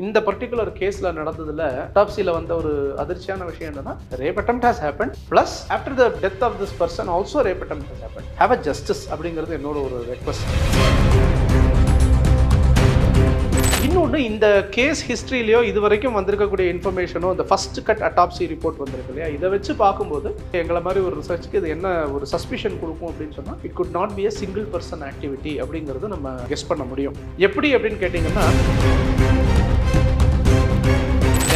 இந்த பர்டிகுலர் கேஸில் நடந்ததில் டாப்சியில் வந்த ஒரு அதிர்ச்சியான விஷயம் என்னன்னா rape attempt has happen plus after the death of this person also rape attempt has happen have a justice அப்படிங்கிறது என்னோட ஒரு ரெக்வஸ்ட் இன்னொன்று இந்த கேஸ் ஹிஸ்ட்ரியிலையோ இது வரைக்கும் வந்திருக்கக்கூடிய இன்ஃபர்மேஷனோ இந்த ஃபர்ஸ்ட் கட் அட்டாப்சி ரிப்போர்ட் வந்திருக்கு இல்லையா? இதை வச்சு பார்க்கும்போது எங்களை மாதிரி ஒரு ரிசர்ச்சுக்கு இது என்ன ஒரு சஸ்பிஷன் கொடுக்கும் அப்படின்னு சொன்னால் it could not be a single person activity அப்படிங்கிறது நம்ம கெஸ் பண்ண முடியும். எப்படி அப்படின்னு கேட்டிங்கன்னா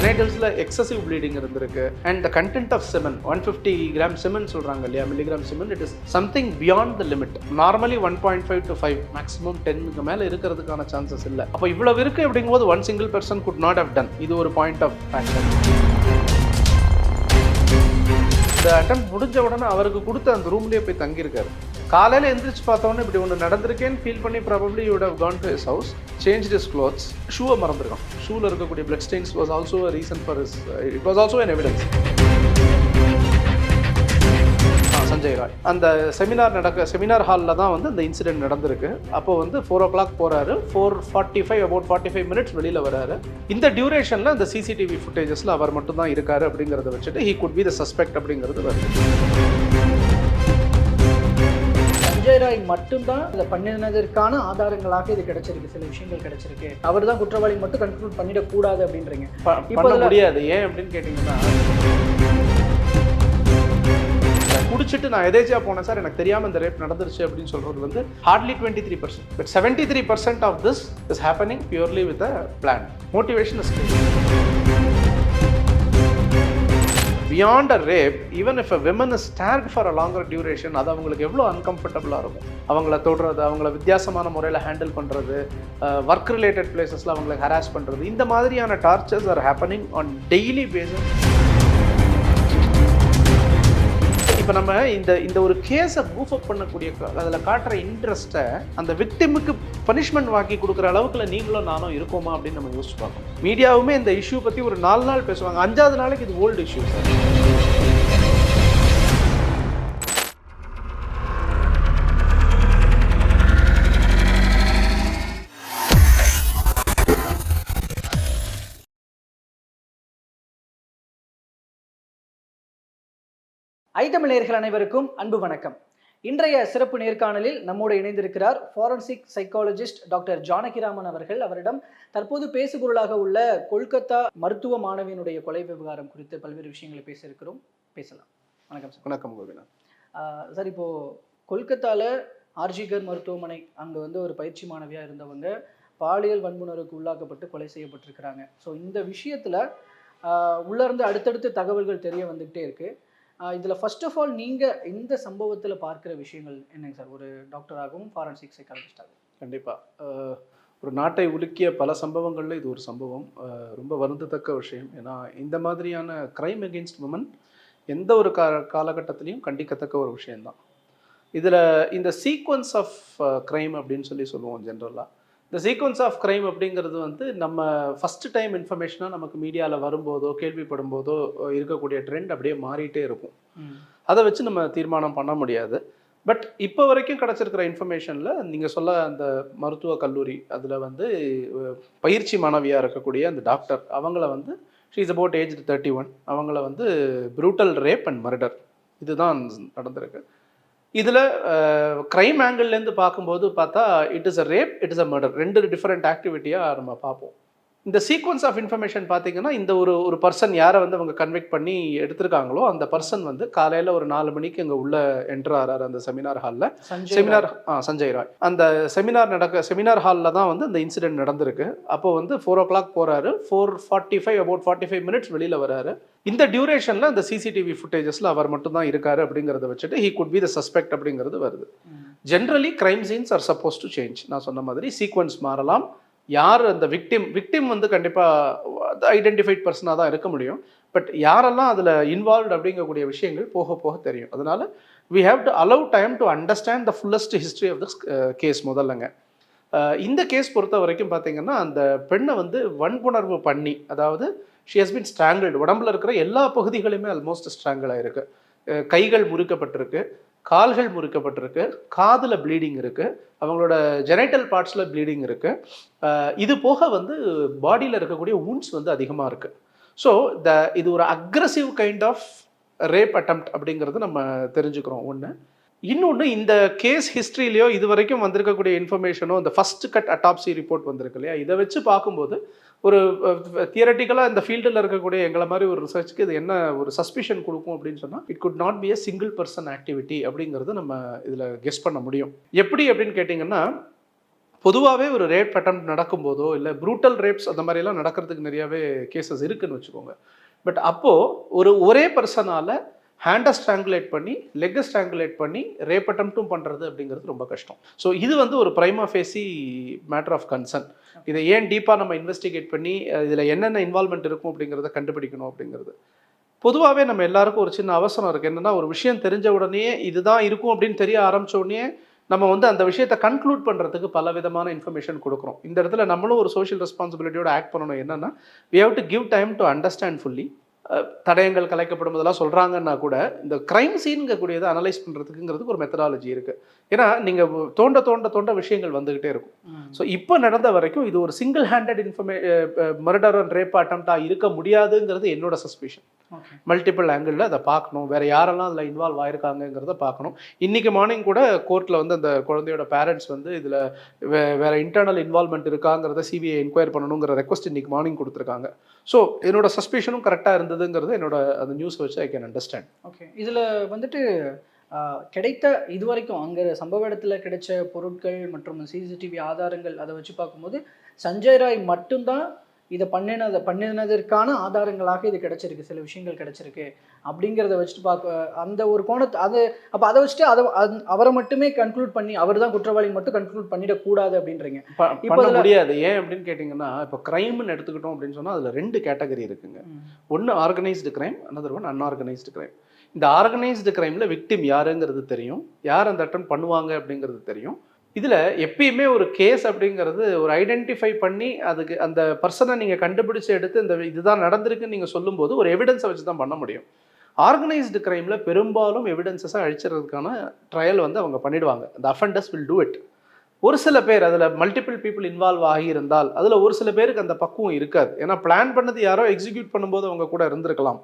ஜெனைட்டல்ஸில் எக்ஸசிவ் ப்ளீடிங் இருந்திருக்கு. And the content of semen one fifty gram semen சொல்கிறாங்க இல்லையா milligram semen it is something beyond the limit normally one point five to five maximum டென்னுக்கு மேலே இருக்கிறதுக்கான சான்சஸ் இல்லை. அப்போ இவ்வளோ இருக்கு அப்படிங்கும்போது one single person could not how done இது ஒரு பாயிண்ட் ஆஃப் ஃபேக்டர் இந்த அட்டம் முடிஞ்ச உடனே அவருக்கு கொடுத்த அந்த ரூம்லேயே போய் தங்கியிருக்காரு. காலையில் எந்திரிச்சு பார்த்தோன்னே இப்படி ஒன்று நடந்திருக்கேன்னு ஃபீல் பண்ணி probably you'd have gone to his house change his clothes ஷூவை மறந்துருக்கான். ஷூவில் இருக்கக்கூடிய blood stains was also reason for is it was also an evidence Sanjay Roy. அந்த செமினார் நடக்க செமினார் ஹாலில் தான் வந்து இந்த இன்சிடென்ட் நடந்திருக்கு. அப்போ வந்து ஃபோர் ஓ கிளாக் போகிறாரு four forty five about forty five minutes வெளியில் வராரு இந்த டியூரேஷனில் இந்த சிசிடிவி ஃபுட்டேஜஸில் அவர் மட்டும் தான் இருக்காரு அப்படிங்கிறத வச்சுட்டு he could be the suspect அப்படிங்கிறது வருது. சஞ்சய் ராய் மட்டும்தான் இதை பண்ணினதற்கான ஆதாரங்களாக இது கிடைச்சிருக்கு. சில விஷயங்கள் கிடைச்சிருக்கு. அவர் தான் குற்றவாளி மட்டும் கன்க்ளூட் பண்ணிடக்கூடாது அப்படின்றீங்க. இப்போ முடியாது. ஏன் அப்படின்னு கேட்டிங்கன்னா குடிச்சிட்டு நான் எதேச்சியா போனேன் சார். எனக்கு தெரியாம இந்த ரேப் நடந்துருச்சு அப்படின்னு சொல்றது வந்து hardly twenty three percent but seventy three percent of this is happening purely with a plan motivation is beyond a rape even if a women is stand for a longer duration அது அவங்களுக்கு எவ்வளோ அன்கம்ஃபர்டபுளாக இருக்கும்? அவங்கள தொடுறது அவங்கள வித்தியாசமான முறையில் handle பண்ணுறது work related பிளேசஸில் அவங்களை ஹராஸ் பண்ணுறது இந்த மாதிரியான tortures are happening on daily basis இப்போ நம்ம இந்த இந்த ஒரு கேஸை மூவ் அப் பண்ணக்கூடிய அதில் காட்டுற இன்ட்ரெஸ்ட்டை அந்த விக்டிமுக்கு பனிஷ்மெண்ட் வாங்கி கொடுக்குற அளவுக்குல நீங்களும் நானும் இருக்கோமா அப்படின்னு நம்ம யோசிச்சு பார்க்கணும். மீடியாவுமே இந்த இஷ்யூ பற்றி ஒரு நாலு நாள் பேசுவாங்க. அஞ்சாவது நாளைக்கு இது ஓல்டு இஷ்யூ சார். ஐட்டமிழர்கள் அனைவருக்கும் அன்பு வணக்கம். இன்றைய சிறப்பு நேர்காணலில் நம்மோடு இணைந்திருக்கிறார் ஃபாரன்சிக் சைக்காலஜிஸ்ட் டாக்டர் ஜானகிராமன் அவர்கள். அவரிடம் தற்போது பேசுபொருளாக உள்ள கொல்கத்தா மருத்துவ மாணவியினுடைய கொலை விவகாரம் குறித்து பல்வேறு விஷயங்களை பேசியிருக்கிறோம். பேசலாம். வணக்கம் சார். வணக்கம் ஆஹ் சார் இப்போ கொல்கத்தால ஆர்ஜிகர் மருத்துவமனை அங்கே வந்து ஒரு பயிற்சி மாணவியாக இருந்தவங்க பாலியல் வன்புணர்வுக்கு உள்ளாக்கப்பட்டு கொலை செய்யப்பட்டிருக்கிறாங்க. ஸோ இந்த விஷயத்தில் உள்ளேருந்து அடுத்தடுத்து தகவல்கள் தெரிய வந்துக்கிட்டே இருக்கு. ஆஹ் இதில் ஃபர்ஸ்ட் ஆஃப் ஆல் நீங்கள் இந்த சம்பவத்தில் பார்க்குற விஷயங்கள் என்னங்க சார்? ஒரு டாக்டராகவும் ஃபாரன்சிக் சைக்காலஜிஸ்டாகவும் கண்டிப்பாக ஒரு நாட்டை உலுக்கிய பல சம்பவங்களில் இது ஒரு சம்பவம். ரொம்ப வருந்தத்தக்க விஷயம். ஏன்னா இந்த மாதிரியான க்ரைம் எகெயின்ஸ்ட் உமன் எந்த ஒரு கா காலகட்டத்திலையும் கண்டிக்கத்தக்க ஒரு விஷயந்தான் இதில் இந்த சீக்வன்ஸ் ஆஃப் க்ரைம் அப்படின்னு சொல்லி சொல்லுவோம் ஜென்ரலாக இந்த சீக்வன்ஸ் ஆஃப் க்ரைம் அப்படிங்கிறது வந்து நம்ம ஃபஸ்ட்டு டைம் இன்ஃபர்மேஷனாக நமக்கு மீடியாவில் வரும்போதோ கேள்விப்படும் போதோ இருக்கக்கூடிய ட்ரெண்ட் அப்படியே மாறிட்டே இருக்கும். அதை வச்சு நம்ம தீர்மானம் பண்ண முடியாது. பட் இப்போ வரைக்கும் கிடச்சிருக்கிற இன்ஃபர்மேஷனில் நீங்கள் சொல்ல அந்த மருத்துவ கல்லூரி அதில் வந்து பயிற்சி மாணவியாக இருக்கக்கூடிய அந்த டாக்டர் அவங்கள வந்து she's about age thirty one அவங்கள வந்து ப்ரூட்டல் ரேப் அண்ட் மர்டர் இதுதான் நடந்திருக்கு. இதில் க்ரைம் ஆங்கிள்லேருந்து பார்க்கும்போது பார்த்தா it is a rape it is a murder ரெண்டு டிஃப்ரெண்ட் ஆக்டிவிட்டியாக நம்ம பார்ப்போம். இந்த சீக்வன்ஸ் ஆஃப் இன்ஃபர்மேஷன் பார்த்தீங்கன்னா இந்த ஒரு ஒரு பர்சன் யாரை வந்து அவங்க கன்வெக்ட் பண்ணி எடுத்திருக்காங்களோ அந்த பர்சன் வந்து காலையில் ஒரு நாலு மணிக்கு இங்கே உள்ள என்ட்ரு ஆறாரு அந்த செமினார் ஹாலில் செமினார் சஞ்சய் ராய். அந்த செமினார் நடக்க செமினார் ஹாலில் தான் வந்து இந்த இன்சிடென்ட் நடந்திருக்கு. அப்போ வந்து ஃபோர் ஓ கிளாக் போகிறாரு four forty five about forty five minutes வெளியில் வராரு இந்த டியூரேஷனில் இந்த சிசிடிவி ஃபுட்டேஜஸில் அவர் மட்டும் தான் இருக்காரு அப்படிங்கிறத வச்சுட்டு he could be the suspect அப்படிங்கிறது வருது. Generally crime scenes are suppose to change நான் சொன்ன மாதிரி சீக்வன்ஸ் மாறலாம். யார் அந்த விக்டிம் விக்டிம் வந்து கண்டிப்பாக ஐடென்டிஃபைட் பர்சனாக தான் இருக்க முடியும். பட் யாரெல்லாம் அதில் இன்வால்வ் அப்படிங்கக்கூடிய விஷயங்கள் போக போக தெரியும். அதனால் we have to allow time to understand the fullest history of the case முதல்லங்க. Uh, இந்த கேஸ் பொறுத்த வரைக்கும் பார்த்தீங்கன்னா அந்த பெண்ணை வந்து வன்புணர்வு பண்ணி அதாவது ஷி ஹஸ் பின் ஸ்ட்ராங்கிள்டு உடம்புல இருக்கிற எல்லா பகுதிகளுமே ஆல்மோஸ்ட் ஸ்ட்ராங்கிள் ஆகிருக்கு கைகள் முறுக்கப்பட்டிருக்கு. கால்கள் முறிக்கப்பட்டிருக்கு காதில் ப்ளீடிங் இருக்குது அவங்களோட ஜெனைட்டல் பார்ட்ஸில் ப்ளீடிங் இருக்குது இது போக வந்து பாடியில் இருக்கக்கூடிய உண்ட்ஸ் வந்து அதிகமாக இருக்குது ஸோ த இது ஒரு aggressive kind of rape attempt அப்படிங்கிறது நம்ம தெரிஞ்சுக்கிறோம். ஒன்று இன்னொன்று இந்த கேஸ் ஹிஸ்ட்ரியிலையோ இது வரைக்கும் வந்திருக்கக்கூடிய இன்ஃபர்மேஷனோ இந்த ஃபர்ஸ்ட் கட் அட்டாப்சி ரிப்போர்ட் வந்திருக்கு இல்லையா? இதை வச்சு பார்க்கும்போது ஒரு தியரட்டிக்கலாக இந்த ஃபீல்டில் இருக்கக்கூடிய எங்களை மாதிரி ஒரு ரிசர்ச்சுக்கு இது என்ன ஒரு சஸ்பிஷன் கொடுக்கும் அப்படின்னு சொன்னால் it could not be a single person activity அப்படிங்கிறது நம்ம இதில் கெஸ் பண்ண முடியும். எப்படி அப்படின்னு கேட்டிங்கன்னா பொதுவாகவே ஒரு ரேப் அட்டம் நடக்கும்போதோ இல்லை ப்ரூட்டல் ரேப்ஸ் அந்த மாதிரிலாம் நடக்கிறதுக்கு நிறையாவே கேசஸ் இருக்குன்னு வச்சுக்கோங்க. பட் அப்போது ஒரு ஒரே பர்சனால் ஹேண்டை ஸ்ட்ராங்குலேட் பண்ணி லெக்கை ஸ்ட்ராங்குலேட் பண்ணி ரேப் அட்டம்ப்ட்டும் பண்ணுறது அப்படிங்கிறது ரொம்ப கஷ்டம். ஸோ இது வந்து ஒரு prima facie matter of concern இதை ஏன் டீப்பாக நம்ம இன்வெஸ்டிகேட் பண்ணி இதில் என்னென்ன இன்வால்மெண்ட் இருக்கும் அப்படிங்கிறத கண்டுபிடிக்கணும் அப்படிங்கிறது. பொதுவாகவே நம்ம எல்லாருக்கும் ஒரு சின்ன அவசரம் இருக்குது என்னென்னா ஒரு விஷயம் தெரிஞ்ச உடனே இதுதான் இருக்கும் அப்படின்னு தெரிய ஆரம்பிச்ச உடனே நம்ம வந்து அந்த விஷயத்தை கன்க்ளூட் பண்ணுறதுக்கு பல விதமான இன்ஃபர்மேஷன் கொடுக்குறோம். இந்த இடத்துல நம்மளும் ஒரு சோஷியல் ரெஸ்பான்சிபிலிட்டியோட ஆக்ட் பண்ணணும். என்னென்னா we have to give time to understand fully தடயங்கள் கலைக்கப்படும் போதெல்லாம் சொல்கிறாங்கன்னா கூட இந்த க்ரைம் சீன்கக்கூடியதை அனலைஸ் பண்ணுறதுக்குங்கிறதுக்கு ஒரு மெத்தடாலஜி இருக்குது ஏன்னா நீங்கள் தோண்ட தோண்ட தோண்ட விஷயங்கள் வந்துக்கிட்டே இருக்கும். ஸோ இப்போ நடந்த வரைக்கும் இது ஒரு சிங்கிள் ஹேண்டட் இன்ஃபர்மே மர்டர் அண்ட் ரேப் அட்டம்ப்டாக இருக்க முடியாதுங்கிறது என்னோட சஸ்பிஷன் மல்டிபிள் ஆங்கிளில் அதை பார்க்கணும். வேறு யாரெல்லாம் அதில் இன்வால்வ் ஆயிருக்காங்கங்கிறத பார்க்கணும். இன்றைக்கி மார்னிங் கூட கோர்ட்டில் வந்து அந்த குழந்தையோட பேரண்ட்ஸ் வந்து இதில் வே வேறு இன்டர்னல் இன்வால்மெண்ட் இருக்காங்கிறத சிபிஐ என்கொயர் பண்ணணுங்கிற ரெக்வஸ்ட் இன்னைக்கு மார்னிங் கொடுத்துருக்காங்க. ஸோ என்னோட சஸ்பிஷனும் கரெக்டாக இருந்ததுங்கிறது என்னோட அந்த நியூஸ் வச்சு ஐ கேன் அண்டர்ஸ்டாண்ட் ஓகே இதில் வந்துட்டு கிடைத்த இதுவரைக்கும் அங்கே சம்பவ இடத்துல கிடைச்ச பொருட்கள் மற்றும் சிசிடிவி ஆதாரங்கள் அதை வச்சு பார்க்கும்போது சஞ்சய் ராய் மட்டும்தான் இதை பண்ணினதை பண்ணினதற்கான ஆதாரங்களாக இது கிடைச்சிருக்கு சில விஷயங்கள் கிடைச்சிருக்கு. அப்படிங்கிறத வச்சுட்டு பார்க்க அந்த ஒரு கோணத்தை அது அப்போ அதை வச்சுட்டு அதை அவரை மட்டுமே கன்க்ளூட் பண்ணி அவர் தான் குற்றவாளி மட்டும் கன்க்ளூட் பண்ணிடக்கூடாது அப்படின்றீங்க. இப்ப முடியாது. ஏன் அப்படின்னு கேட்டிங்கன்னா இப்போ க்ரைம்னு எடுத்துக்கிட்டோம் அப்படின்னு சொன்னால் அதில் ரெண்டு கேட்டகரி இருக்குங்க. ஒன்று organised crime another one unorganised crime இந்த ஆர்கனைஸ்டு கிரைமில் விக்டிம் யாருங்கிறது தெரியும். யார் அந்த அட்டன் பண்ணுவாங்க அப்படிங்கிறது தெரியும். இதில் எப்பயுமே ஒரு கேஸ் அப்படிங்கிறது ஒரு ஐடென்டிஃபை பண்ணி அதுக்கு அந்த பர்சனை நீங்கள் கண்டுபிடிச்சு எடுத்து இந்த இதுதான் நடந்திருக்குன்னு நீங்கள் சொல்லும்போது ஒரு எவிடன்ஸை வச்சு தான் பண்ண முடியும். ஆர்கனைஸ்டு கிரைமில் பெரும்பாலும் எவிடன்சஸை அழிச்சிடறதுக்கான ட்ரையல் வந்து அவங்க பண்ணிடுவாங்க. அந்த அஃபண்டர்ஸ் வில் டூ இட் ஒரு சில பேர் அதில் மல்டிபிள் பீப்புள் இன்வால்வ் ஆகியிருந்தால் அதில் ஒரு சில பேருக்கு அந்த பக்குவம் இருக்காது. ஏன்னா பிளான் பண்ணது யாரோ எக்ஸிக்யூட் பண்ணும்போது அவங்க கூட இருந்திருக்கலாம்.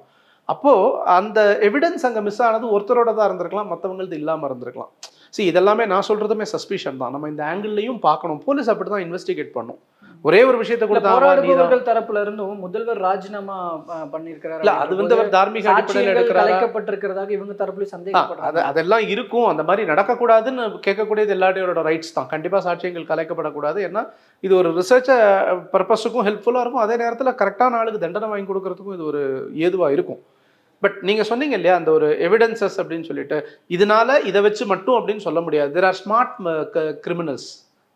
அப்போது அந்த எவிடன்ஸ் அங்கே மிஸ் ஆனது ஒருத்தரோட தான் இருந்திருக்கலாம் மற்றவங்களது இல்லாமல் இருந்திருக்கலாம். See இதெல்லாமே நான் சொல்கிறதுமே சஸ்பிஷன் தான். நம்ம இந்த ஆங்கிள்லையும் பார்க்கணும். போலீஸ் அப்படி தான் இன்வெஸ்டிகேட் பண்ணும். ஒரே ஒரு விஷயத்தை இல்ல, கொடுத்தா நீ தான் போராடுபவர்கள் தரப்புல இருந்தும் முதல்வர் ராஜினாமா இல்லை அது வந்து அவர் தார்மீக அடிப்படையில் கலைக்கப்பட்டிருக்கிறதாக இவங்க தரப்புல அது அதெல்லாம் இருக்கும். அந்த மாதிரி நடக்கக்கூடாதுன்னு கேட்கக்கூடியது எல்லாரோட ரைட்ஸ் தான். கண்டிப்பாக சாட்சியங்கள் கலைக்கப்படக்கூடாது. ஏன்னா இது ஒரு ரிசர்ச் பர்பஸுக்கும் ஹெல்ப்ஃபுல்லாக இருக்கும். அதே நேரத்தில் கரெக்டான ஆளுக்கு தண்டனை வாங்கி கொடுக்கறதுக்கும் இது ஒரு ஏதுவாக இருக்கும். பட் நீங்கள் சொன்னீங்க இல்லையா அந்த ஒரு எவிடன்சஸ் அப்படின்னு சொல்லிட்டு இதனால இதை வச்சு மட்டும் அப்படின்னு சொல்ல முடியாது. There are smart criminals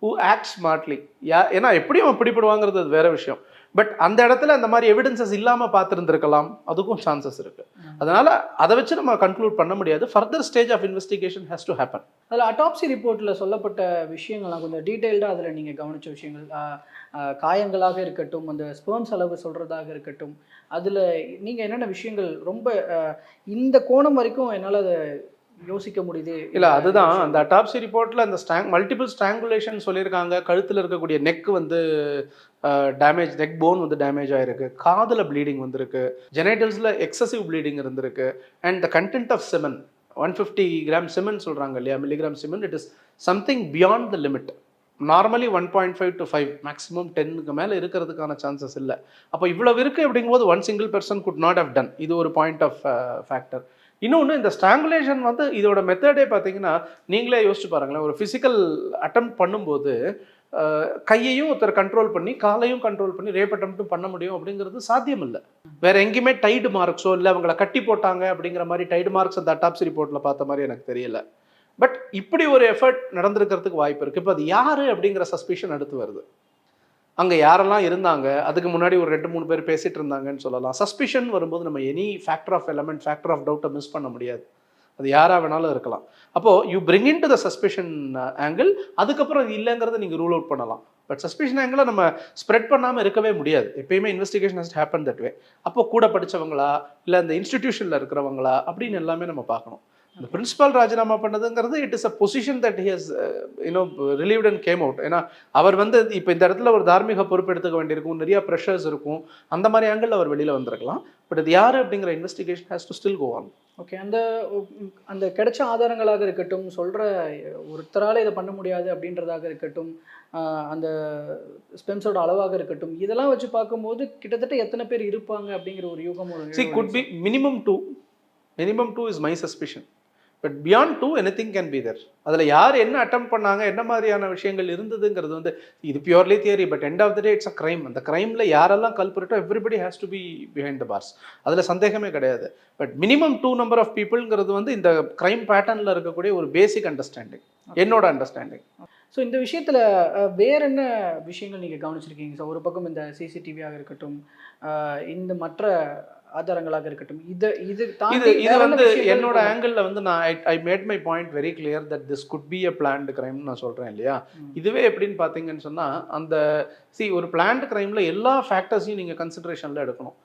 who act smartly யா ஏன்னா எப்படியும் அவன் பிடிபடுவாங்கிறது அது வேற விஷயம். பட் அந்த இடத்துல அந்த மாதிரி எவிடன்சஸ் இல்லாமல் பார்த்துருந்துருக்கலாம். அதுக்கும் சான்சஸ் இருக்கு. அதனால அதை வச்சு நம்ம கன்க்ளூட் பண்ண முடியாது. Further stage of investigation has to happen அதில் அட்டாப்சி ரிப்போர்ட்டில் சொல்லப்பட்ட விஷயங்கள்லாம் கொஞ்சம் டீட்டெயில்டாக அதில் நீங்கள் கவனிச்ச விஷயங்கள் காயங்களாக இருக்கட்டும் அந்த ஸ்பெர்ம்ஸ் அளவு சொல்கிறதாக இருக்கட்டும் அதில் நீங்கள் என்னென்ன விஷயங்கள் ரொம்ப இந்த கோணம் வரைக்கும் என்னால் அதை யோசிக்க முடியுது. இல்ல அதுதான். அந்த அட்டாப்சி ரிப்போர்ட்ல அந்த ஸ்ட்ராங் மல்டிபிள் ஸ்ட்ராங்குலேஷன் சொல்லியிருக்காங்க. கழுத்துல இருக்கக்கூடிய நெக் வந்து டேமேஜ் நெக் போன் வந்து டேமேஜ் ஆயிருக்கு. காதுல ப்ளீடிங் வந்திருக்கு. ஜெனைட்டல்ஸ்ல எக்ஸசிவ் ப்ளீடிங் இருந்திருக்கு. And the content of semen one fifty gram semen சொல்றாங்க இல்லையா? Milligram semen it is something beyond the limit normally one point five to five maximum டென்னுக்கு மேலே இருக்கிறதுக்கான சான்சஸ் இல்லை. அப்போ இவ்வளவு இருக்கு அப்படிங்கும்போது one single person could not have done இது ஒரு பாயிண்ட் ஆஃப் ஃபேக்டர் இன்னொன்று இந்த ஸ்ட்ராங்குலேஷன் வந்து இதோட மெத்தடே பார்த்தீங்கன்னா நீங்களே யோசிச்சு பாருங்களேன். ஒரு ஃபிசிக்கல் அட்டம் பண்ணும்போது கையையும் ஒருத்தர் கண்ட்ரோல் பண்ணி காலையும் கண்ட்ரோல் பண்ணி ரேப் அட்டம்ப்ட்டும் பண்ண முடியும் அப்படிங்கிறது சாத்தியம் இல்லை வேற எங்கேயுமே டைடு மார்க்ஸோ இல்லை அவங்கள கட்டி போட்டாங்க அப்படிங்கிற மாதிரி டைடு மார்க்ஸ் அந்த அட்டாப்ஸ் ரிப்போர்ட்டில் பார்த்த மாதிரி எனக்கு தெரியல. பட் இப்படி ஒரு எஃபர்ட் நடந்திருக்கிறதுக்கு வாய்ப்பு இருக்குது இப்போ அது யார் அப்படிங்கிற சஸ்பிஷன் அடுத்து வருது. அங்கே யாரெல்லாம் இருந்தாங்க? அதுக்கு முன்னாடி ஒரு ரெண்டு மூணு பேர் பேசிகிட்டு இருந்தாங்கன்னு சொல்லலாம். சஸ்பிஷன் வரும்போது நம்ம any factor of element factor of டவுட்டை மிஸ் பண்ண முடியாது. அது யாராக வேணாலும் இருக்கலாம். அப்போது you bring in to the suspicion angle அதுக்கப்புறம் அது இல்லைங்கிறத நீங்கள் ரூல் அவுட் பண்ணலாம். பட் சஸ்பிஷன் ஆங்கிளை நம்ம ஸ்ப்ரெட் பண்ணாமல் இருக்கவே முடியாது. எப்பயுமே investigation has happen that way அப்போ கூட படிச்சவங்களா இல்லை அந்த இன்ஸ்டிடியூஷனில் இருக்கிறவங்களா அப்படின்னு எல்லாமே நம்ம பார்க்கணும். இந்த பிரின்சிபால் ராஜினாமா பண்ணதுங்கிறது it is a position that he's you know relieved and came out ஏன்னா அவர் வந்து இப்போ இந்த இடத்துல ஒரு தார்மீக பொறுப்பு எடுத்துக்க வேண்டியிருக்கும் நிறைய ப்ரெஷர்ஸ் இருக்கும். அந்த மாதிரி ஆங்கிள் அவர் வெளியில் வந்திருக்கலாம். பட் இது யார் அப்படிங்கிற investigation has to still go on okay அந்த அந்த கிடைச்ச ஆதாரங்களாக இருக்கட்டும் சொல்கிற ஒருத்தரால் இதை பண்ண முடியாது அப்படின்றதாக இருக்கட்டும் அந்த ஸ்பெம்ஸோட அளவாக இருக்கட்டும் இதெல்லாம் வச்சு பார்க்கும்போது கிட்டத்தட்ட எத்தனை பேர் இருப்பாங்க அப்படிங்கிற ஒரு யூகம் ஒரு C could be minimum two minimum two is my suspicion but beyond two anything can be there அதில் யார் என்ன அட்டம் பண்ணாங்க என்ன மாதிரியான விஷயங்கள் இருந்ததுங்கிறது வந்து இது purely theory but end of the day it's a crime அந்த கிரைமில் யாரெல்லாம் கல்புரட்டோ everybody has to be behind the bars அதில் சந்தேகமே கிடையாது. But minimum two number of பீப்புள்ங்கிறது வந்து இந்த கிரைம் பேட்டர்னில் இருக்கக்கூடிய ஒரு பேசிக் அண்டர்ஸ்டாண்டிங் என்னோட அண்டர்ஸ்டாண்டிங் ஸோ இந்த விஷயத்தில் வேற என்ன விஷயங்கள் நீங்கள் கவனிச்சிருக்கீங்க? சார் ஒரு பக்கம் இந்த சிசிடிவியாக இருக்கட்டும் இந்த மற்ற ஆதாரங்களாக இருக்கட்டும். இது இது இது இது வந்து என்னோட இப்போ- ஆங்கிள் வந்து நான் I made my point very clear that this could be a planned crime நான் சொல்றேன் இல்லையா. இதுவே எப்படின்னு பார்த்தீங்கன்னு சொன்னா அந்த சி ஒரு பிளான்டு கிரைம்ல எல்லா ஃபேக்டர்ஸையும் நீங்க கன்சிடரேஷன்ல எடுக்கணும்.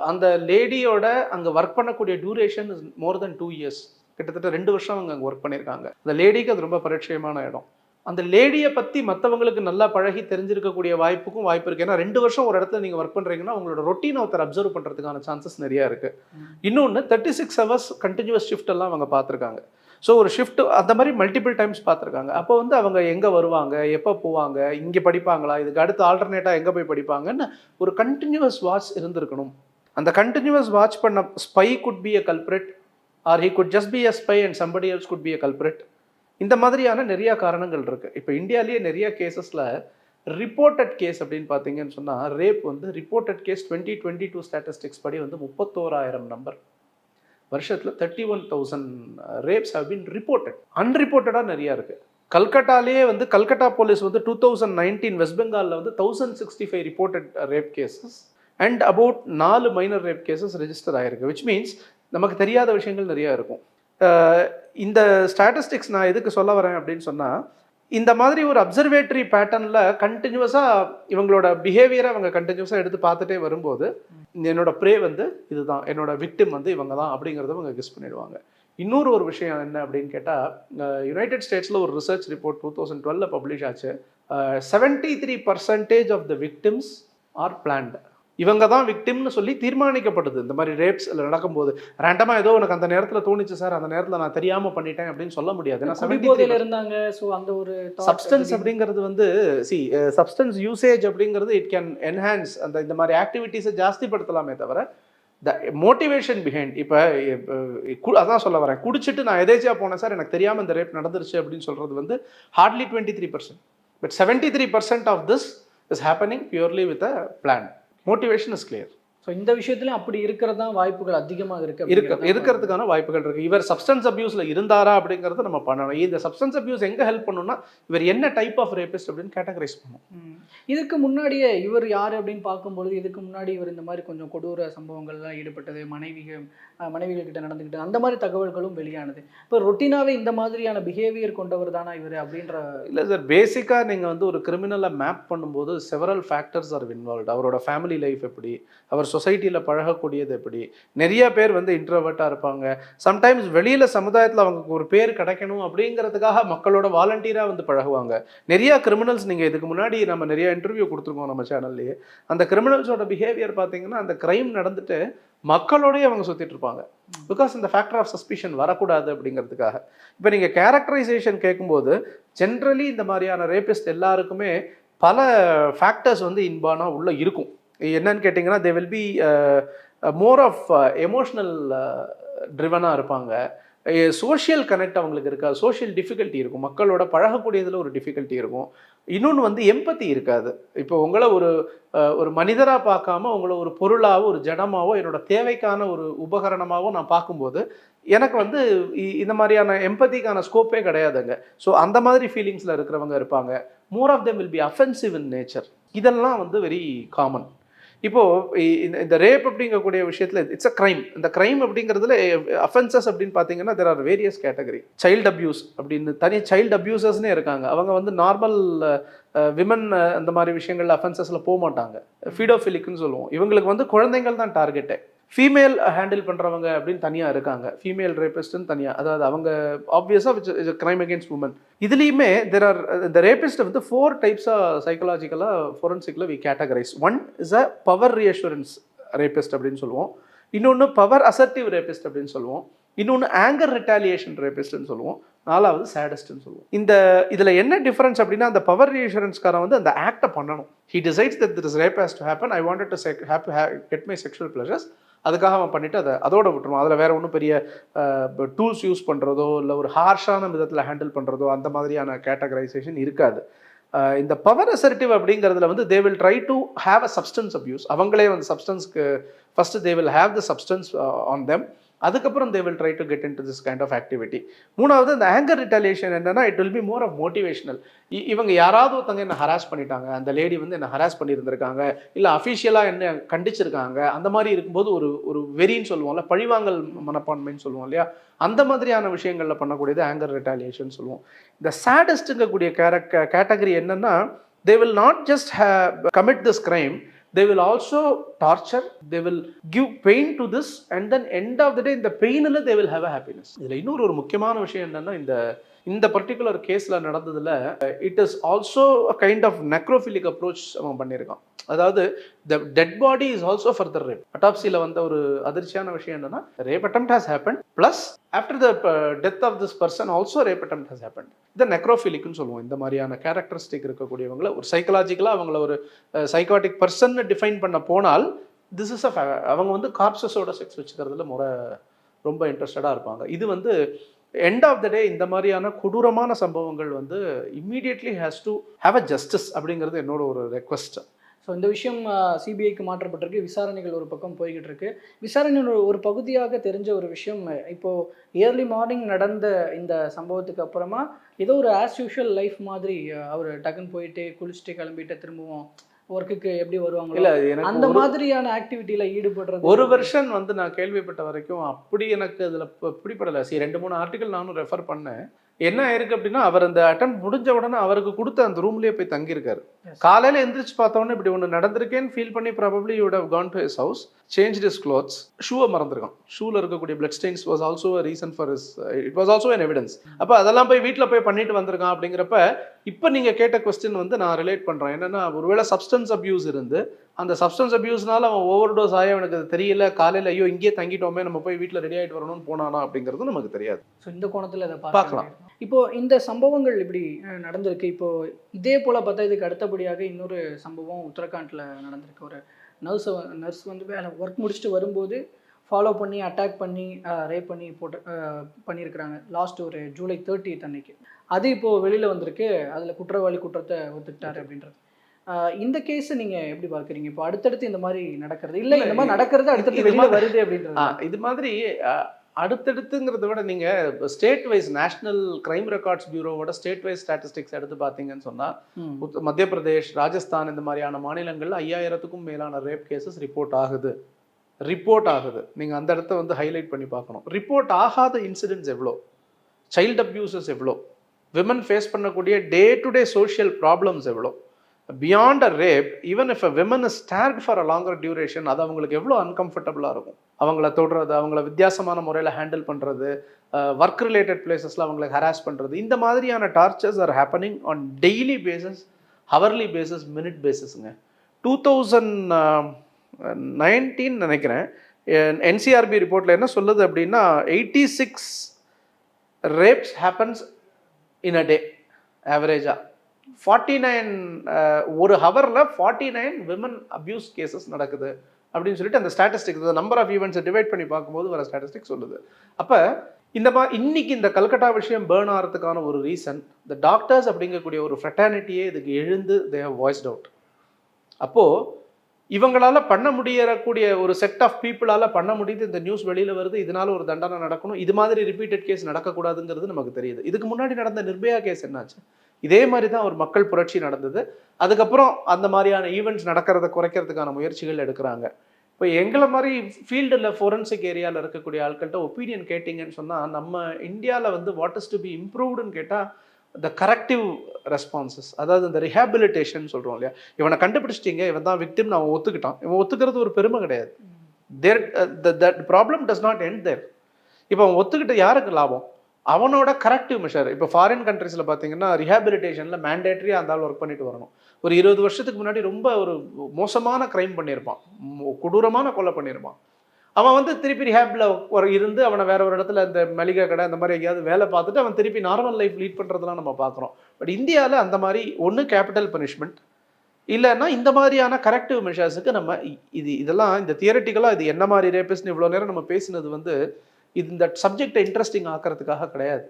அந்த லேடியோட அங்க ஒர்க் பண்ணக்கூடிய duration is more than two years கிட்டத்தட்ட ரெண்டு வருஷம் அவங்க அங்கே ஒர்க் பண்ணியிருக்காங்க. அந்த லேடிக்கு அது ரொம்ப பரிச்சயமான இடம். அந்த லேடியை பற்றி மற்றவங்களுக்கு நல்லா பழகி தெரிஞ்சிருக்கக்கூடிய வாய்ப்புக்கும் வாய்ப்பு இருக்குது ஏன்னா ரெண்டு வருஷம் ஒரு இடத்துல நீங்கள் ஒர்க் பண்ணுறீங்கன்னா உங்களோட ரொட்டீன் ஒருத்தர் அப்சர்வ் பண்ணுறதுக்கான சான்சஸ் நிறையா இருக்குது. இன்னொன்று thirty six hours continuous shift எல்லாம் அவங்க பார்த்துருக்காங்க. ஸோ ஒரு ஷிஃப்ட் அந்த மாதிரி மல்டிபிள் டைம்ஸ் பார்த்துருக்காங்க. அப்போ வந்து அவங்க எங்கே வருவாங்க எப்போ போவாங்க இங்கே படிப்பாங்களா இதுக்கு அடுத்து ஆல்டர்னேட்டாக எங்கே போய் படிப்பாங்கன்னு ஒரு கண்டினியூஸ் வாட்ச் இருந்திருக்கணும். அந்த கண்டினியூஸ் வாட்ச் பண்ண spy could be a culprit or he could just be a spy and somebody else could be a culprit இந்த மாதிரியான நிறைய காரணங்கள் இருக்கு. இப்போ இந்தியாலேயே நிறைய கேசஸில் ரிப்போர்ட்டட் கேஸ் அப்படின்னு பார்த்தீங்கன்னு சொன்னால் ரேப் வந்து reported case twenty twenty two statistics படி வந்து முப்பத்தோராயிரம் நம்பர் வருஷத்தில் thirty one thousand rapes have been reported அன்ரிப்போர்ட்டடாக நிறையா இருக்குது கல்கட்டாலேயே வந்து கல்கட்டா போலீஸ் வந்து டூ தௌசண்ட் நைன்டீன் வெஸ்ட் பெங்காலில் வந்து thousand sixty five reported rape cases and about நாலு மைனர் ரேப் கேசஸ் ரெஜிஸ்டர் ஆகிருக்கு விச் மீன்ஸ் நமக்கு தெரியாத விஷயங்கள் நிறையா இருக்கும். இந்த ஸ்டாட்டிஸ்டிக்ஸ் நான் எதுக்கு சொல்ல வரேன் அப்படின்னு சொன்னால் இந்த மாதிரி ஒரு அப்சர்வேட்டரி பேட்டர்னில் கண்டினியூஸாக இவங்களோட பிஹேவியரை அவங்க கண்டினியூஸாக எடுத்து பார்த்துட்டே வரும்போது என்னோட ப்ரே வந்து இதுதான் என்னோட விக்டிம் வந்து இவங்க தான் அப்படிங்கிறத அவங்க கெஸ் பண்ணிடுவாங்க. இன்னொரு ஒரு விஷயம் என்ன அப்படின்னு கேட்டால் யுனைடெட் ஸ்டேட்ஸில் ஒரு ரிசர்ச் ரிப்போர்ட் டூ தௌசண்ட் டுவெலில் பப்ளிஷ் ஆச்சு. Seventy three percentage of the victims are planned இவங்க தான் விக்டிம்னு சொல்லி தீர்மானிக்கப்படுது இந்த மாதிரி ரேப்ஸ் நடக்கும்போது. ரேண்டமாக ஏதோ உனக்கு அந்த நேரத்தில் தோணுச்சு சார் அந்த நேரத்தில் நான் தெரியாமல் பண்ணிட்டேன் அப்படின்னு சொல்ல முடியாது. ஏன்னா இருந்தாங்க. ஸோ அந்த ஒரு சப்ஸ்டன்ஸ் அப்படிங்கிறது வந்து சி சப்ஸ்டன்ஸ் யூசேஜ் அப்படிங்கிறது இட் கேன் என்ஹான்ஸ் அந்த இந்த மாதிரி ஆக்டிவிட்டீஸை ஜாஸ்திப்படுத்தலாமே தவிர த மோட்டிவேஷன் பிஹைண்ட் இப்போ அதான் சொல்ல வரேன். குடிச்சிட்டு நான் எதேச்சியா போனேன் சார் எனக்கு தெரியாமல் இந்த ரேப் நடந்துருச்சு அப்படின்னு சொல்றது வந்து hardly twenty three percent but seventy three percent of this is happening purely with a plan motivation is clear so இந்த விஷயத்துலயும் அப்படி இருக்கிறது தான் வாய்ப்புகள் அதிகமாக இருக்கு இருக்க. இருக்கிறதுக்கான வாய்ப்புகள் இருக்கு. இவர் சப்ஸ்டன்ஸ் அபியூஸ்ல இருந்தாரா அப்படிங்கறத நம்ம பண்ணணும். இந்த சப்ஸ்டன்ஸ் அபியூஸ் எங்க ஹெல்ப் பண்ணணும்னா இவர் என்ன டைப் ஆஃப் ரேபிஸ்ட் அப்படின்னு கேட்டகரைஸ் பண்ணும். இதுக்கு முன்னாடியே இவர் யார் அப்படின்னு பார்க்கும்பொழுது இதுக்கு முன்னாடி இவர் இந்த மாதிரி கொஞ்சம் கொடூர சம்பவங்கள்லாம் ஈடுபட்டது மனைவிகள் அஹ், மனைவிகள் கிட்ட நடந்துக்கிட்டு அந்த மாதிரி தகவல்களும் வெளியானது. இப்போ ரொட்டீனாவே இந்த மாதிரியான பிஹேவியர் கொண்டவர் தானா இவர் அப்படின்ற இல்லை சார் பேசிக்காக நீங்கள் வந்து ஒரு கிரிமினலை மேப் பண்ணும்போது செவரல் ஃபேக்டர்ஸ் ஆர் இன்வால்வ் அவரோட ஃபேமிலி லைஃப் எப்படி அவர் சொசைட்டியில் பழகக்கூடியது எப்படி? நிறைய பேர் வந்து இன்ட்ரோவர்ட்டாக இருப்பாங்க. சம்டைம்ஸ் வெளியில் சமுதாயத்தில் அவங்களுக்கு ஒரு பேர் கிடைக்கணும் அப்படிங்கிறதுக்காக மக்களோட வாலண்டியராக வந்து பழகுவாங்க. நிறைய கிரிமினல்ஸ் நீங்கள் இதுக்கு முன்னாடி நம்ம நிறைய இன்டர்வியூ கொடுத்துருக்கோம் நம்ம சேனல்லையே அந்த கிரிமினல்ஸோட பிஹேவியர் பார்த்தீங்கன்னா அந்த கிரைம் நடந்துட்டு மக்களோடய அவங்க சுற்றிட்டு இருப்பாங்க. பிகாஸ் இந்த ஃபேக்டர் ஆஃப் சஸ்பிஷன் வரக்கூடாது அப்படிங்கிறதுக்காக. இப்போ நீங்கள் கேரக்டரைசேஷன் கேட்கும்போது ஜென்ரலி இந்த மாதிரியான ரேபிஸ்ட் எல்லாருக்குமே பல ஃபேக்டர்ஸ் வந்து இன்பானாக உள்ள இருக்கும். என்னன்னு கேட்டிங்கன்னா they will be more of emotional ட்ரிவனாக இருப்பாங்க. சோஷியல் கனெக்ட் அவங்களுக்கு இருக்காது சோஷியல் டிஃபிகல்ட்டி இருக்கும். மக்களோட பழகக்கூடியதில் ஒரு டிஃபிகல்ட்டி இருக்கும். இன்னொன்று வந்து எம்பத்தி இருக்காது. இப்போ உங்களை ஒரு ஒரு மனிதராக பார்க்காம உங்களை ஒரு பொருளாவோ ஒரு ஜடமாவோ என்னோட தேவைக்கான ஒரு உபகரணமாகவோ நான் பார்க்கும்போது எனக்கு வந்து இந்த மாதிரியான எம்பத்திக்கான ஸ்கோப்பே கிடையாதுங்க. ஸோ அந்த மாதிரி ஃபீலிங்ஸில் இருக்கிறவங்க இருப்பாங்க. More of them will be offensive in nature இதெல்லாம் வந்து வெரி காமன் இப்போ இ- இந்த ரேப் அப்படிங்கக்கூடிய விஷயத்துல இட்ஸ் அ கிரைம் இந்த கிரைம் அப்படிங்கிறதுல அஃபென்சஸ் அப்படின்னு பார்த்தீங்கன்னா there are various category child abuse அப்படின்னு தனி சைல்டு அபியூசர்ஸ்னே இருக்காங்க. அவங்க வந்து நார்மல் விமன் அந்த மாதிரி விஷயங்கள்ல அஃபென்சஸில் போக மாட்டாங்க ஃபீடோஃபிலிக்னு சொல்லுவோம். இவங்களுக்கு வந்து குழந்தைகள் தான் டார்கெட்டே ஃபீமேல் ஹேண்டில் பண்ணுறவங்க அப்படின்னு தனியாக இருக்காங்க. ஃபீமேல் ரேபிஸ்ட்னு தனியாக அதாவது அவங்க ஆப்வியஸாக விச் கிரைம் அகேன்ஸ்ட் உமன் இதுலேயுமே தெர் ஆர் இந்த ரேபிஸ்ட் வந்து ஃபோர் டைப்ஸாக சைக்கலாஜிக்கலாக ஃபோரன்சிக்கில் we categorise one is a power reassurance rapist அப்படின்னு சொல்லுவோம். இன்னொன்று பவர் அசர்ட்டிவ் ரேபிஸ்ட் அப்படின்னு சொல்லுவோம். இன்னொன்று ஆங்கர் ரிட்டாலியேஷன் ரேபிஸ்ட்னு சொல்லுவோம். நாலாவது சேடஸ்ட்னு சொல்லுவோம். இந்த இதில் என்ன டிஃபரன்ஸ் அப்படின்னா அந்த பவர் ரீஅஷூரன்ஸ்காரன் வந்து அந்த ஆக்டை பண்ணணும். He decides that this rape has to happen I wanted to have get my sexual pleasures அதுக்காக அவன் பண்ணிவிட்டு அதை அதோட விட்டுருவான். அதில் வேற ஒன்றும் பெரிய டூல்ஸ் யூஸ் பண்ணுறதோ இல்லை ஒரு ஹார்ஷான விதத்தில் ஹேண்டில் பண்ணுறதோ அந்த மாதிரியான கேட்டகரைசேஷன் இருக்காது. இந்த பவர் அசர்ட்டிவ் அப்படிங்கிறதுல வந்து they will try to have a substance abuse அவங்களே வந்து சப்ஸ்டன்ஸ்க்கு first they will have the substance on them அதுக்கப்புறம் they will try to get in to this kind of activity மூணாவது இந்த ஆங்கர் ரிட்டாலியேஷன் என்னன்னா it will be more of motivational இவங்க யாராவது ஒருத்தங்க என்ன ஹராஸ் பண்ணிட்டாங்க அந்த லேடி வந்து என்ன ஹராஸ் பண்ணியிருந்திருக்காங்க இல்லை அஃபிஷியலாக என்ன கண்டிச்சிருக்காங்க அந்த மாதிரி இருக்கும்போது ஒரு ஒரு வெறின்னு சொல்லுவோம்ல பழிவாங்கல் மனப்பான்மைன்னு சொல்லுவோம் இல்லையா? அந்த மாதிரியான விஷயங்களில் பண்ணக்கூடியது ஆங்கர் ரிட்டாலியேஷன் சொல்லுவோம். இந்த சேடஸ்ட்டுங்கக்கூடிய கேரக் கேட்டகரி என்னன்னா they will not just commit this crime they will also torture they will give pain to this and then end of the day இந்த பெயினில் they will have a happiness இதில் இன்னொரு ஒரு முக்கியமான விஷயம் என்னன்னா இந்த இந்த பர்டிகுலர் கேஸில் நடந்ததில் it is also a kind of necrophilic approach அவன் பண்ணியிருக்கான். அதாவது the dead body is also further rape அட்டாப்சியில் வந்த ஒரு அதிர்ச்சியான விஷயம் என்னன்னா rape attempt has happen plus after the death of this person also rape attempt has happen இதை நெக்ரோஃபிலிக்னு சொல்லுவோம். இந்த மாதிரியான கேரக்டரிஸ்டிக் இருக்கக்கூடியவங்கள ஒரு சைக்கலாஜிக்கலாக அவங்கள ஒரு சைக்காட்டிக் பர்சன் டிஃபைன் பண்ண போனால் திஸ் இஸ் அ அவங்க வந்து கார்ப்சஸோட செக்ஸ் வச்சுக்கிறதுல முறை ரொம்ப இன்ட்ரெஸ்டடாக இருப்பாங்க. இது வந்து எண்ட் ஆஃப் த டே இந்த மாதிரியான கொடூரமான சம்பவங்கள் வந்து immediately has to have a justice அப்படிங்கிறது என்னோட ஒரு ரெக்வஸ்ட் ஸோ இந்த விஷயம் சிபிஐக்கு மாற்றப்பட்டிருக்கு. விசாரணைகள் ஒரு பக்கம் போய்கிட்டு இருக்கு விசாரணையின் ஒரு- பகுதியாக தெரிஞ்ச ஒரு விஷயம் இப்போது இயர்லி மார்னிங் நடந்த இந்த சம்பவத்துக்கு அப்புறமா ஏதோ ஒரு ஆஸ் யூஷுவல் லைஃப் மாதிரி அவர் டக்குன்னு போயிட்டு குளிச்சுட்டு கிளம்பிட்டு திரும்பவும் ஒர்க்குக்கு எப்படி வருவாங்களோ இல்ல அந்த மாதிரியான ஆக்டிவிட்டியில ஈடுபடுறது ஒரு வருஷன் வந்து நான் கேள்விப்பட்ட வரைக்கும் அப்படி எனக்கு அதில் பிடிப்படலை சரி ரெண்டு மூணு ஆர்டிகல் நானும் ரெஃபர் பண்ணேன். என்ன ஆயிருக்கு அப்படின்னா அவர் அந்த அட்டம் முடிஞ்ச உடனே அவருக்கு கொடுத்த அந்த ரூம்லயே போய் தங்கியிருக்காரு. காலையில எந்திரிச்சு பார்த்த உடனே இப்படி ஒன்று நடந்திருக்கேன்னு ஃபீல் பண்ணி probably you'd have gone to his house change his clothes ஷூவை மறந்துருக்கான். ஷூவில் இருக்கக்கூடிய blood stains was also reason for is it was also an evidence அப்போ அதெல்லாம் போய் வீட்டில் போய் பண்ணிட்டு வந்திருக்கான் அப்படிங்கிறப்ப இப்போ நீங்கள் கேட்ட கொஸ்டின் வந்து நான் ரிலேட் பண்ணுறேன் என்னன்னா ஒருவேளை சப்ஸ்டன்ஸ் அபியூஸ் இருந்து அந்த சப்ஸ்டன்ஸ் அபியூஸ்னால அவன் ஓவர் டோஸ் ஆகி அவனுக்கு அது தெரியல காலையில் ஐயோ இங்கேயே தங்கிட்டோமே நம்ம போய் வீட்டில் ரெடி ஆகிட்டு வரணும்னு போனானா அப்படிங்கிறது நமக்கு தெரியாது. ஸோ இந்த கோணத்தில் அதை பார்க்கலாம். இப்போ இந்த சம்பவங்கள் இப்படி நடந்திருக்கு. இப்போ இதே போல பார்த்தா இதுக்கு அடுத்தபடியாக இன்னொரு சம்பவம் உத்தரகாண்ட்ல நடந்திருக்கு. ஒரு நர்ஸ் நர்ஸ் வந்து வேலை ஒர்க் முடிச்சுட்டு வரும்போது ஃபாலோ பண்ணி அட்டாக் பண்ணி ரேப் பண்ணி போட்டு பண்ணியிருக்கிறாங்க. லாஸ்ட் ஒரு ஜூலை தேர்ட்டி அன்னைக்கு. அது இப்போ வெளியில வந்திருக்கு. அதுல குற்றவாளி குற்றத்தை ஒத்துக்கிட்டாரு அப்படின்றது. இந்த கேஸ் நீங்க எப்படி பார்க்குறீங்க? இப்போ அடுத்தடுத்து இந்த மாதிரி நடக்கிறது. இல்ல இந்த மாதிரி நடக்கிறது அடுத்தடுத்து வெளியில வருது அப்படின்றது. இது மாதிரி அடுத்தடுத்துங்கிறத விட நீங்கள் state wise National Crime Records பியூரோவோட state wise statistics எடுத்து பார்த்தீங்கன்னு சொன்னால். உத்- மத்திய பிரதேஷ் ராஜஸ்தான் இந்த மாதிரியான மாநிலங்கள்ல ஐயாயிரத்துக்கும் மேலான ரேப் கேசஸ் ரிப்போர்ட் ஆகுது. ரிப்போர்ட் ஆகுது. நீங்கள் அந்த இடத்த வந்து ஹைலைட் பண்ணி பார்க்கணும். ரிப்போர்ட் ஆகாத இன்சிடென்ட்ஸ் எவ்வளோ? சைல்ட் அப்யூசஸ் எவ்வளோ? விமன் ஃபேஸ் பண்ணக்கூடிய day to day social problems எவ்வளோ? Beyond a rape even if a women is stuck for a longer duration அது அவங்களுக்கு எவ்வளோ அன்கம்ஃபர்டபுளாக இருக்கும்? அவங்கள தொடுறது அவங்கள வித்தியாசமான முறையில் ஹேண்டில் பண்ணுறது ஒர்க் ரிலேட்டட் பிளேசஸில் அவங்களை ஹராஸ் பண்ணுறது இந்த மாதிரியான tortures are happening on daily basis hourly basis minute பேசிஸுங்க two thousand nineteen நினைக்கிறேன் என்சிஆர்பி ரிப்போர்ட்டில் என்ன சொல்லுது அப்படின்னா eighty six rapes happens in a day ஆவரேஜாக ஃபார்ட்டி நைன் ஒரு ஹவரில் forty nine women abuse cases நடக்குது அப்படின்னு சொல்லிட்டு அந்த ஸ்டாட்டிஸ்டிக் நம்பர் ஆஃப் ஈவெண்ட்ஸை டிவைட் பண்ணி பார்க்கும்போது வர ஸ்டாட்டிஸ்டிக் சொல்லுது. அப்போ இந்த மா இன்னைக்கு இந்த கல்கட்டா விஷயம் பேர்ன் ஆகிறதுக்கான ஒரு ரீசன் இந்த டாக்டர்ஸ் அப்படிங்கக்கூடிய ஒரு ஃப்ரெட்டானிட்டியே இதுக்கு எழுந்து தே ஹவ் வாய்ஸ்ட் அவுட் அப்போது இவங்களால பண்ண முடியக்கூடிய ஒரு செட் ஆஃப் பீப்புளால பண்ண முடியுது இந்த நியூஸ் வெளியில வருது இதனால ஒரு தண்டனை நடக்கணும். இது மாதிரி ரிப்பீட்டட் கேஸ் நடக்கக்கூடாதுங்கிறது நமக்கு தெரியுது. இதுக்கு முன்னாடி நடந்த நிர்பயா கேஸ் என்னாச்சு? இதே மாதிரி தான் ஒரு மக்கள் புரட்சி நடந்தது. அதுக்கப்புறம் அந்த மாதிரியான ஈவெண்ட்ஸ் நடக்கிறத குறைக்கிறதுக்கான முயற்சிகள் எடுக்கிறாங்க. இப்போ எங்களை மாதிரி ஃபீல்டில் ஃபோரன்சிக் ஏரியாவில் இருக்கக்கூடிய ஆட்கள்கிட்ட ஒப்பீனியன் கேட்டிங்கன்னு சொன்னால் நம்ம இந்தியாவில் வந்து வாட் இஸ் டு பி இம்ப்ரூவ்டுன்னு கேட்டால் த கரெக்டிவ் ரெஸ்பான்சஸ் அதாவது இந்த ரிஹாபிலிட்டேஷன் சொல்கிறோம் இல்லையா? இவனை கண்டுபிடிச்சிட்டீங்க இவன் தான் விக்டிம் அவன் ஒத்துக்கிட்டான். இவன் ஒத்துக்கிறது ஒரு பெருமை கிடையாது. There that problem does not end there இப்போ அவன் ஒத்துக்கிட்ட யாருக்கு லாபம்? அவனோட கரெக்டிவ் மெஷர் இப்போ ஃபாரின் கண்ட்ரீஸில் பார்த்தீங்கன்னா ரிஹாபிலிட்டேஷனில் மேண்டேட்ரியாக அந்த ஆள் ஒர்க் பண்ணிட்டு வரணும். ஒரு இருபது வருஷத்துக்கு முன்னாடி ரொம்ப ஒரு மோசமான க்ரைம் பண்ணியிருப்பான். கொடூரமான கொலை பண்ணியிருப்பான். அவன் வந்து திருப்பி ஹேப்பில் ஒரு இருந்து அவனை வேற ஒரு இடத்துல இந்த மளிகை கடை அந்த மாதிரி எங்கேயாவது வேலை பார்த்துட்டு அவன் திருப்பி நார்மல் லைஃப் லீட் பண்ணுறதுலாம் நம்ம பார்க்குறோம். பட் இந்தியாவில் அந்த மாதிரி ஒன்று கேபிட்டல் பனிஷ்மெண்ட் இல்லைன்னா இந்த மாதிரியான கரெக்டிவ் மெஷர்ஸுக்கு நம்ம இது இதெல்லாம் இந்த தியரட்டிக்கலாக இது என்ன மாதிரி ரேபிஸ்ட்னு இவ்வளோ நேரம் நம்ம பேசினது வந்து இது இந்த சப்ஜெக்டை இன்ட்ரெஸ்டிங் ஆக்கிறதுக்காக கிடையாது.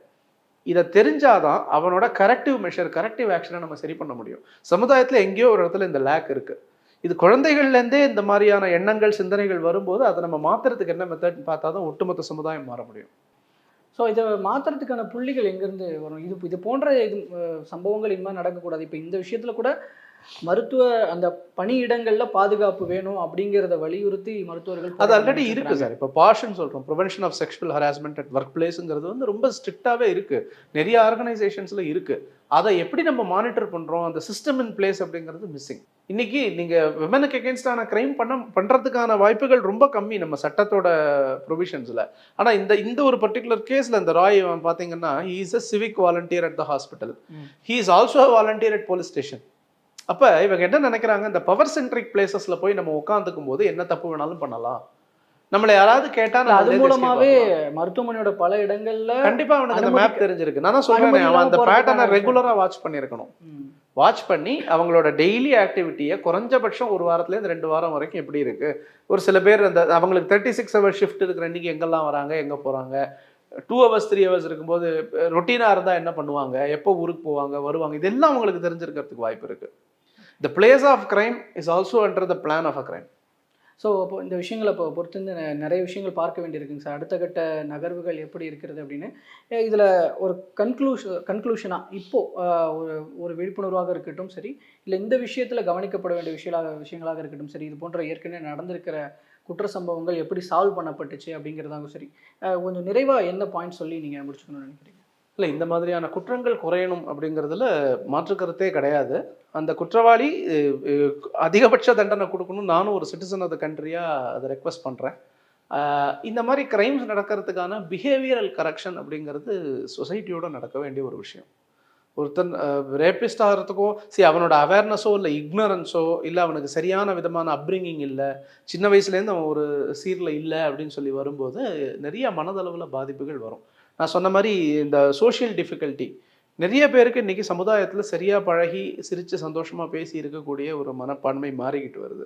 இதை தெரிஞ்சாதான் அவனோட கரெக்டிவ் மெஷர் கரெக்டிவ் ஆக்ஷனை நம்ம சரி பண்ண முடியும். சமுதாயத்தில் எங்கேயோ ஒரு இடத்துல இந்த லேக் இருக்குது இது குழந்தைகள்லேருந்தே இந்த மாதிரியான எண்ணங்கள் சிந்தனைகள் வரும்போது அதை நம்ம மாற்றுறதுக்கு என்ன மெத்தட் பார்த்தா தான் ஒட்டுமொத்த சமுதாயம் மாற முடியும். ஸோ இதை மாற்றுறதுக்கான புள்ளிகள் எங்கேருந்து வரும்? இது இது போன்ற இது அஹ், சம்பவங்கள் இனிமேல் நடக்கக்கூடாது. இப்போ இந்த விஷயத்தில் கூட மருத்துவ அந்த பணியிடங்களில் பாதுகாப்பு வேணும் அப்படிங்கிறத வலியுறுத்தி மருத்துவர்கள் அது ஆல்ரெடி இருக்கு சார். இப்போ பாஷன் சொல்றோம். Prevention of sexual harassment at work பிளேஸுங்கிறது வந்து ரொம்ப ஸ்ட்ரிக்டாகவே இருக்கு. நிறைய ஆர்கனைசேஷன்ஸ்ல இருக்கு. அதை எப்படி நம்ம மானிட்டர் பண்றோம்? அந்த சிஸ்டம் இன் பிளேஸ் அப்படிங்கிறது மிஸ்ஸிங் இன்னைக்கு நீங்க விமனுக்கு எகேன்ஸ்டான கிரைம் பண்ண பண்றதுக்கான வாய்ப்புகள் ரொம்ப கம்மி நம்ம சட்டத்தோட ப்ரொவிஷன்ஸ்ல ஆனா இந்த இந்த ஒரு பர்டிகுலர் கேஸ்ல இந்த ராய் அவன் பாத்தீங்கன்னா he is a civic volunteer at the hospital. He is also volunteer at police station அப்ப இவங்க என்ன நினைக்கிறாங்க? இந்த பவர் சென்ட்ரிக் பிளேசஸ்ல போய் நம்ம உட்காந்துக்கும் போது என்ன தப்பு வேணாலும் பண்ணலாம். நம்மளை யாராவது கேட்டா அது மூலமாவே. மருத்துவமனையோட பல இடங்கள்ல கண்டிப்பா அவனுக்கு அந்த மேப் தெரிஞ்சிருக்கு. நான் தான் சொல்றேன் அவன் அந்த பேட்டர்னை ரெகுலரா வாட்ச் பண்ணியிருக்கணும். ம், வாட்ச் பண்ணி அவங்களோட டெய்லி ஆக்டிவிட்டியை குறைஞ்சபட்சம் ஒரு வாரத்துலேருந்து ரெண்டு வாரம் வரைக்கும் எப்படி இருக்கு? ஒரு சில பேர் அந்த அவங்களுக்கு தேர்ட்டி சிக்ஸ் ஹவர் ஷிஃப்ட் இருக்கிற அன்னைக்கு எங்கெல்லாம் வராங்க எங்கே போகிறாங்க டூ ஹவர்ஸ் த்ரீ ஹவர்ஸ் இருக்கும்போது ரொட்டீனாக இருந்தால் என்ன பண்ணுவாங்க? எப்போ ஊருக்கு போவாங்க வருவாங்க? இதெல்லாம் அவங்களுக்கு தெரிஞ்சிருக்கிறதுக்கு வாய்ப்பு இருக்கு. The place of crime is also under the plan of a crime so அப்போ இந்த விஷயங்களை இப்போ பொறுத்து நிறைய விஷயங்கள் பார்க்க வேண்டியிருக்குங்க சார். அடுத்த கட்ட நகர்வுகள் எப்படி இருக்கிறது அப்படின்னு இதில் ஒரு கன்க்ளூஷ கன்க்ளூஷனாக இப்போது ஒரு ஒரு விழிப்புணர்வாக இருக்கட்டும் சரி இல்லை இந்த விஷயத்தில் கவனிக்கப்பட வேண்டிய விஷயங்களாக விஷயங்களாக இருக்கட்டும் சரி இது போன்ற ஏற்கனவே நடந்திருக்கிற குற்ற சம்பவங்கள் எப்படி சால்வ் பண்ணப்பட்டுச்சு அப்படிங்கிறதாங்க சரி கொஞ்சம் நிறைவாக என்ன பாயிண்ட் சொல்லி நீங்கள் முடிச்சுக்கணும்னு நினைக்கிறீங்க? இல்லை இந்த மாதிரியான குற்றங்கள் குறையணும் அப்படிங்கிறதுல மாற்று கருத்தே கிடையாது. அந்த குற்றவாளி அதிகபட்ச தண்டனை கொடுக்கணும் நானும் ஒரு சிட்டிசன் ஆஃப் த கண்ட்ரியாக அதை ரெக்வஸ்ட் பண்ணுறேன் இந்த மாதிரி கிரைம்ஸ் நடக்கிறதுக்கான பிஹேவியரல் கரெக்ஷன் அப்படிங்கிறது சொசைட்டியோட நடக்க வேண்டிய ஒரு விஷயம். ஒருத்தன் ரேபிஸ்ட் ஆகிறதுக்கோ சரி அவனோட அவேர்னஸோ இல்லை இக்னரன்ஸோ இல்லை அவனுக்கு சரியான விதமான அப்ரிங்கிங் இல்லை சின்ன வயசுலேருந்து அவன் ஒரு சீரில் இல்லை அப்படின்னு சொல்லி வரும்போது நிறைய மனதளவில் பாதிப்புகள் வரும். நான் சொன்ன மாதிரி இந்த சோஷியல் டிஃபிகல்ட்டி நிறைய பேருக்கு இன்றைக்கி சமுதாயத்தில் சரியாக பழகி சிரித்து சந்தோஷமாக பேசி இருக்கக்கூடிய ஒரு மனப்பான்மை மாறிக்கிட்டு வருது.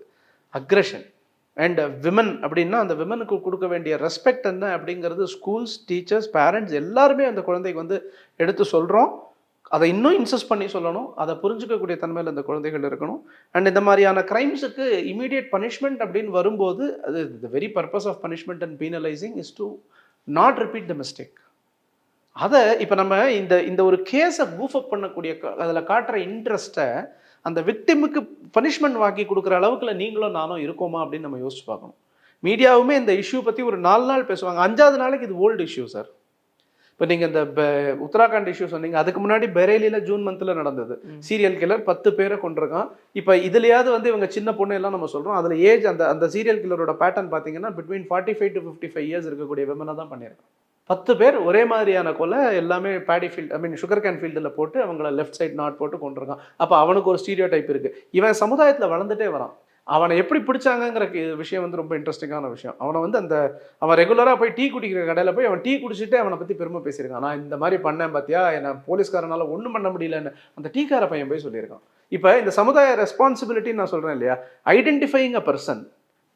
அக்ரஷன் அண்ட் விமன் அப்படின்னா அந்த விமனுக்கு கொடுக்க வேண்டிய ரெஸ்பெக்ட் என்ன அப்படிங்கிறது ஸ்கூல்ஸ் டீச்சர்ஸ் பேரண்ட்ஸ் எல்லாருமே அந்த குழந்தைக்கு வந்து எடுத்து சொல்கிறோம் அதை இன்னும் இன்சஸ்ட் பண்ணி சொல்லணும். அதை புரிஞ்சுக்கக்கூடிய தன்மையில் அந்த குழந்தைகள் இருக்கணும். அண்ட் இந்த மாதிரியான கிரைம்ஸுக்கு இமீடியட் பனிஷ்மெண்ட் அப்படின்னு வரும்போது அது the very purpose of punishment and penalising is to not repeat the mistake அதை இப்போ நம்ம இந்த இந்த ஒரு கேஸை பூஃப் அப் பண்ணக்கூடிய அதில் காட்டுற இன்ட்ரெஸ்ட்டை அந்த விக்டிமுக்கு பனிஷ்மெண்ட் வாங்கி கொடுக்குற அளவுக்குல நீங்களும் நானும் இருக்கோமா அப்படின்னு நம்ம யோசிச்சு பார்க்கணும். மீடியாவுமே இந்த இஷ்யூ பற்றி ஒரு நாலு நாள் பேசுவாங்க. அஞ்சாவது நாளைக்கு இது ஓல்டு இஷ்யூ சார் இப்போ நீங்கள் இந்த உத்தராகண்ட் இஷ்யூ சொன்னீங்க. அதுக்கு முன்னாடி பெரேலியில் ஜூன் மந்தில் நடந்தது. சீரியல் கில்லர் பத்து பேரை கொண்டிருக்கான் இப்போ இதுலயாவது வந்து இவங்க சின்ன பொண்ணு எல்லாம் நம்ம சொல்கிறோம் அதில் ஏஜ் அந்த அந்த சீரியல் கில்லரோட பேட்டர்ன் பார்த்தீங்கன்னா between forty five to fifty five years இருக்கக்கூடிய விமனை தான் பண்ணியிருக்கான். பத்து பேர் ஒரே மாதிரியான கொலை எல்லாமே paddy field I mean sugarcane ஃபீல்டில் போட்டு அவங்கள லெஃப்ட் சைட் நாட் போட்டு கொண்டிருக்கான் அப்போ அவனுக்கு ஒரு ஸ்டீரியோ டைப் இருக்குது இவன் சமுதாயத்தில் வளர்ந்துட்டே வரான். அவனை எப்படி பிடிச்சாங்கங்கிற விஷயம் வந்து ரொம்ப இன்ட்ரெஸ்டிங்கான விஷயம். அவனை வந்து அந்த அவன் ரெகுலராக போய் டீ குடிக்கிற கடையில் போய் அவன் டீ குடிச்சிட்டு அவனை பற்றி பெருமை பேசியிருக்கான். நான் இந்த மாதிரி பண்ணேன் பார்த்தியா என்னை போலீஸ்காரனால ஒன்றும் பண்ண முடியலன்னு அந்த டீக்கார பையன் போய் சொல்லியிருக்கான். இப்போ இந்த சமுதாய ரெஸ்பான்சிபிலிட்டின்னு நான் சொல்கிறேன் இல்லையா? Identifying a person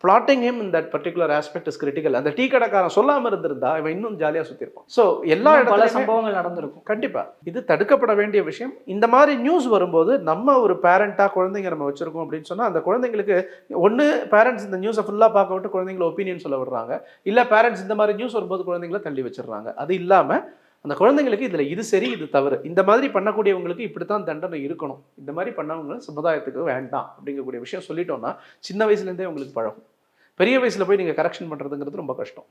plotting him in that particular aspect is critical அந்த டீ கடைக்காரன் சொல்லாமல் இருந்திருந்தா இவன் இன்னும் ஜாலியாக சுற்றிருப்பான் ஸோ எல்லா இடத்துலையுமே சம்பவங்கள் நடந்திருக்கும். கண்டிப்பா. இது தடுக்கப்பட வேண்டிய விஷயம். இந்த மாதிரி நியூஸ் வரும்போது நம்ம ஒரு பேரண்டா குழந்தைங்க நம்ம வச்சிருக்கோம் அப்படின்னு சொன்னா அந்த குழந்தைங்களுக்கு ஒன்று பேரண்ட்ஸ் இந்த நியூஸை ஃபுல்லா பார்க்க விட்டு குழந்தைங்கள ஒப்பீனியன் சொல்ல விடுறாங்க. இல்ல பேரண்ட்ஸ் இந்த மாதிரி நியூஸ் வரும்போது குழந்தைங்கள தள்ளி வச்சிடுறாங்க. அது இல்லாம அந்த குழந்தைங்களுக்கு இதுல இது சரி இது தவறு. இந்த மாதிரி பண்ணக்கூடியவங்களுக்கு இப்படித்தான் தண்டனை இருக்கணும். இந்த மாதிரி பண்ணவங்க சமுதாயத்துக்கு வேண்டாம் அப்படிங்கக்கூடிய விஷயம் சொல்லிட்டோம்னா சின்ன வயசுல இருந்தே உங்களுக்கு பழகும். பெரிய வயசில் போய் நீங்கள் கரெக்ஷன் பண்ணுறதுங்கிறது ரொம்ப கஷ்டம்.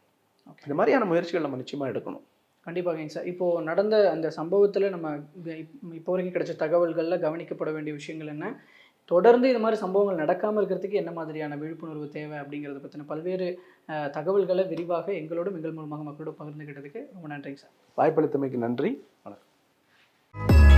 இந்த மாதிரியான முயற்சிகள் நம்ம நிச்சயமாக எடுக்கணும். கண்டிப்பாக சார். இப்போது நடந்த அந்த சம்பவத்தில் நம்ம இப்போ வரைக்கும் கிடைச்ச தகவல்களில் கவனிக்கப்பட வேண்டிய விஷயங்கள் என்ன? தொடர்ந்து இது மாதிரி சம்பவங்கள் நடக்காமல் இருக்கிறதுக்கு என்ன மாதிரியான விழிப்புணர்வு தேவை அப்படிங்கிறத பற்றின பல்வேறு தகவல்களை விரிவாக எங்களோடும் எங்கள் மூலமாக மக்களோட பகிர்ந்துக்கிட்டதுக்கு ரொம்ப நன்றிங்க சார். வாய்ப்பளித்தமைக்கு நன்றி. வணக்கம்.